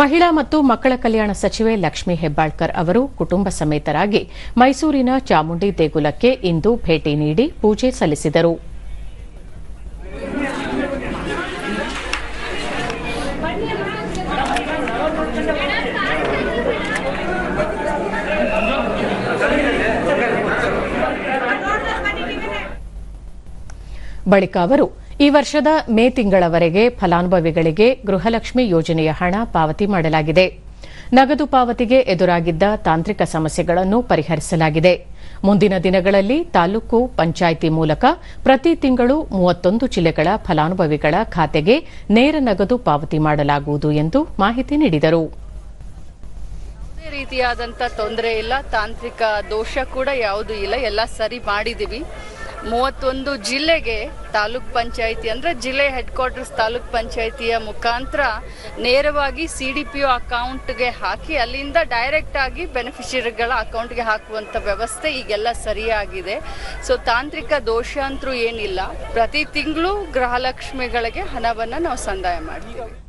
ಮಹಿಳಾ ಮತ್ತು ಮಕ್ಕಳ ಕಲ್ಯಾಣ ಸಚಿವೆ ಲಕ್ಷ್ಮಿ ಹೆಬ್ಬಾಳ್ಕರ್ ಅವರು ಕುಟುಂಬ ಸಮೇತರಾಗಿ ಮೈಸೂರಿನ ಚಾಮುಂಡಿ ದೇಗುಲಕ್ಕೆ ಇಂದು ಭೇಟಿ ನೀಡಿ ಪೂಜೆ ಸಲ್ಲಿಸಿದರು. ಬಳಿಕ ಅವರು ಈ ವರ್ಷದ ಮೇ ತಿಂಗಳವರೆಗೆ ಫಲಾನುಭವಿಗಳಿಗೆ ಗೃಹಲಕ್ಷ್ಮಿ ಯೋಜನೆಯ ಹಣ ಪಾವತಿ ಮಾಡಲಾಗಿದೆ. ನಗದು ಪಾವತಿಗೆ ಎದುರಾಗಿದ್ದ ತಾಂತ್ರಿಕ ಸಮಸ್ಯೆಗಳನ್ನು ಪರಿಹರಿಸಲಾಗಿದೆ. ಮುಂದಿನ ದಿನಗಳಲ್ಲಿ ತಾಲೂಕು ಪಂಚಾಯಿತಿ ಮೂಲಕ ಪ್ರತಿ ತಿಂಗಳು ಮೂವತ್ತೊಂದು ಜಿಲ್ಲೆಗಳ ಫಲಾನುಭವಿಗಳ ಖಾತೆಗೆ ನೇರ ನಗದು ಪಾವತಿ ಮಾಡಲಾಗುವುದು ಎಂದು ಮಾಹಿತಿ ನೀಡಿದರು. ರೀತಿಯಾದಂಥ ತೊಂದರೆ ಇಲ್ಲ, ತಾಂತ್ರಿಕ ದೋಷ ಕೂಡ ಯಾವುದೂ ಇಲ್ಲ, ಎಲ್ಲ ಸರಿ ಮಾಡಿದ್ದೀವಿ ಮೂವತ್ತೊಂದು ಜಿಲ್ಲೆಗೆ ತಾಲೂಕ್ ಪಂಚಾಯಿತಿ ಅಂದ್ರೆ ಜಿಲ್ಲೆ ಹೆಡ್ ಕ್ವಾರ್ಟರ್ಸ್ ತಾಲೂಕ್ ಪಂಚಾಯಿತಿಯ ಮುಖಾಂತರ ನೇರವಾಗಿ ಸಿ ಡಿ ಪಿ ಒ ಅಕೌಂಟ್ಗೆ ಹಾಕಿ ಅಲ್ಲಿಂದ ಡೈರೆಕ್ಟ್ ಆಗಿ ಬೆನಿಫಿಷರಿಗಳ ಅಕೌಂಟ್ಗೆ ಹಾಕುವಂಥ ವ್ಯವಸ್ಥೆ ಈಗೆಲ್ಲ ಸರಿಯಾಗಿದೆ. ಸೊ ತಾಂತ್ರಿಕ ದೋಷ ಅಂತೂ ಏನಿಲ್ಲ. ಪ್ರತಿ ತಿಂಗಳು ಗೃಹಲಕ್ಷ್ಮಿಗಳಿಗೆ ಹಣವನ್ನು ನಾವು ಸಂದಾಯ ಮಾಡ್ತೀವಿ.